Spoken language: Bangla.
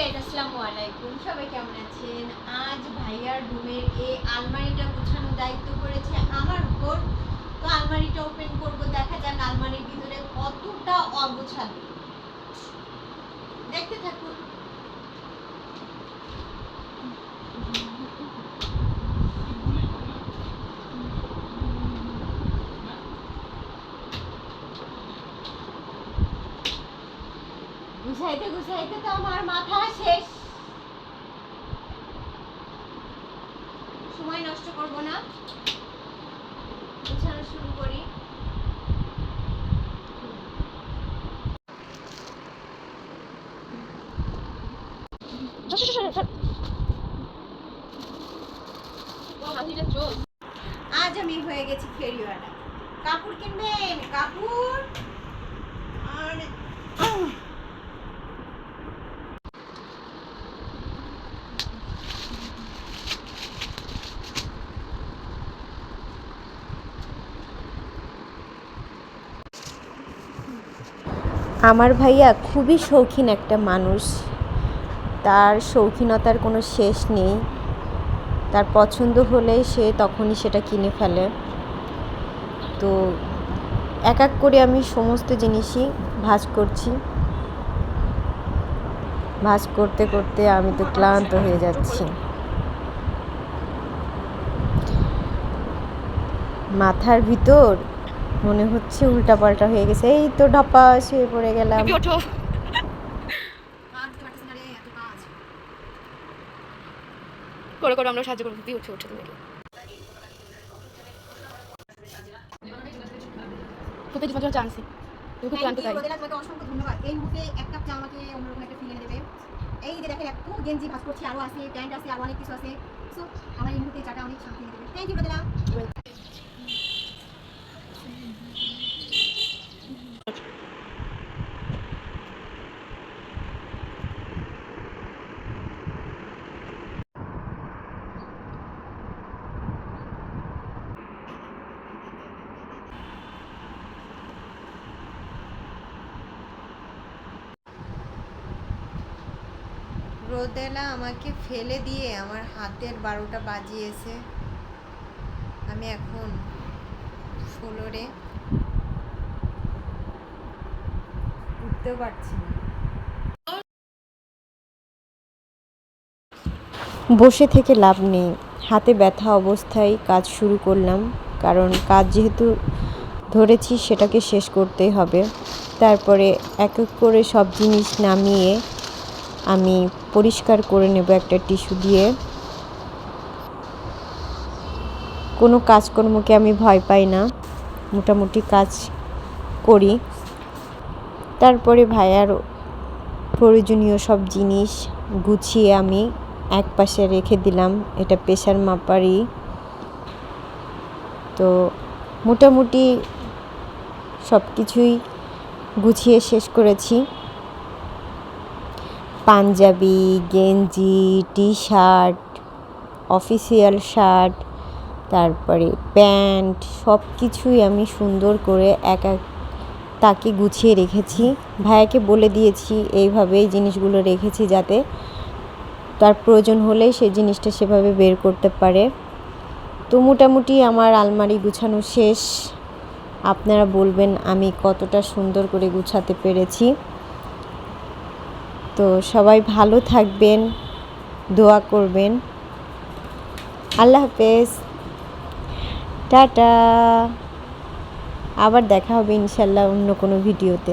গাইজ আসসালামু আলাইকুম। সবাই কেমন আছেন? আজ ভাইয়ার রুমের এই আলমারিটা গোছানোর দায়িত্ব করেছে আমার উপর। তো আলমারিটা ওপেন করব, দেখা যাক আলমারির ভিতরে কতটা অগোছালো। দেখতে থাকুন। গুছাইতে গুছাইতে তো আমার মাথা শেষ। সময় নষ্ট করব না। গুছানো শুরু করি। আজ আমি হয়ে গেছি ফেরিওয়ালা। কাপড় কিনবেন, কাপড়। আর আমার ভাইয়া খুবই শৌখিন একটা মানুষ। তার শৌখিনতার কোনো শেষ নেই। তার পছন্দ হলেই সে তখনই সেটা কিনে ফেলে। তো এক এক করে আমি সমস্ত জিনিসই ভাজ করছি। ভাঁজ করতে করতে আমি তো ক্লান্ত হয়ে যাচ্ছি। মাথার ভিতর মনে হচ্ছে উল্টা পাল্টা হয়ে গেছে। এই তো ঢাপা শুয়ে পড়ে গেলাম। করে করে আমরা সাহায্য করব। উঠে উঠে তুমি খুব কিছু পর্যন্ত জানছি তুমি খুব জানতে চাই তোমাকে অসংখ্য ধন্যবাদ। এই মুহূর্তে এক কাপ চা আমাকে অন্যরকম একটা ফিল এনে দেবে। এই যে দেখেন এত গেঞ্জি ভাস করছি আরও আছে প্যান্ট আছে আরও অনেক কিছু আছে। সো আমার এই মুহূর্তে চাটা অনেক শান্তি দেবে থ্যাংক ইউ রোদেলা আমাকে ফেলে দিয়ে আমার হাতের বারোটা বাজিয়েছে। আমি এখন ফ্লোরে উঠতে পারছি বসে থেকে লাভ নেই। হাতে ব্যথা অবস্থায় কাজ শুরু করলাম, কারণ কাজ যেহেতু ধরেছি সেটাকে শেষ করতেই হবে। তারপরে এক এক করে সব জিনিস নামিয়ে আমি পরিষ্কার করে নেব একটা টিস্যু দিয়ে। কোনো কাজকর্মকে আমি ভয় পাই না। মোটামুটি কাজ করি। তারপরে ভাইয়ার প্রয়োজনীয় সব জিনিস গুছিয়ে আমি এক পাশে রেখে দিলাম। এটা প্রেশার মাপারই। তো মোটামুটি সব কিছুই গুছিয়ে শেষ করেছি। পাঞ্জাবি, গেঞ্জি টি শার্ট অফিসিয়াল শার্ট, তারপরে প্যান্ট সব কিছুই আমি সুন্দর করে এক এক তাকে গুছিয়ে রেখেছি। ভাইয়াকে বলে দিয়েছি এইভাবেই জিনিসগুলো রেখেছি যাতে তার প্রয়োজন হলে সেই জিনিসটা সেভাবে বের করতে পারে। তো মোটামুটি আমার আলমারি গুছানো শেষ। আপনারা বলবেন, আমি কতটা সুন্দর করে গুছাতে পেরেছি। তো সবাই ভালো থাকবেন, দোয়া করবেন। আল্লাহ হাফেজ। টাটা। আবার দেখা হবে ইনশাল্লাহ অন্য কোনো ভিডিওতে।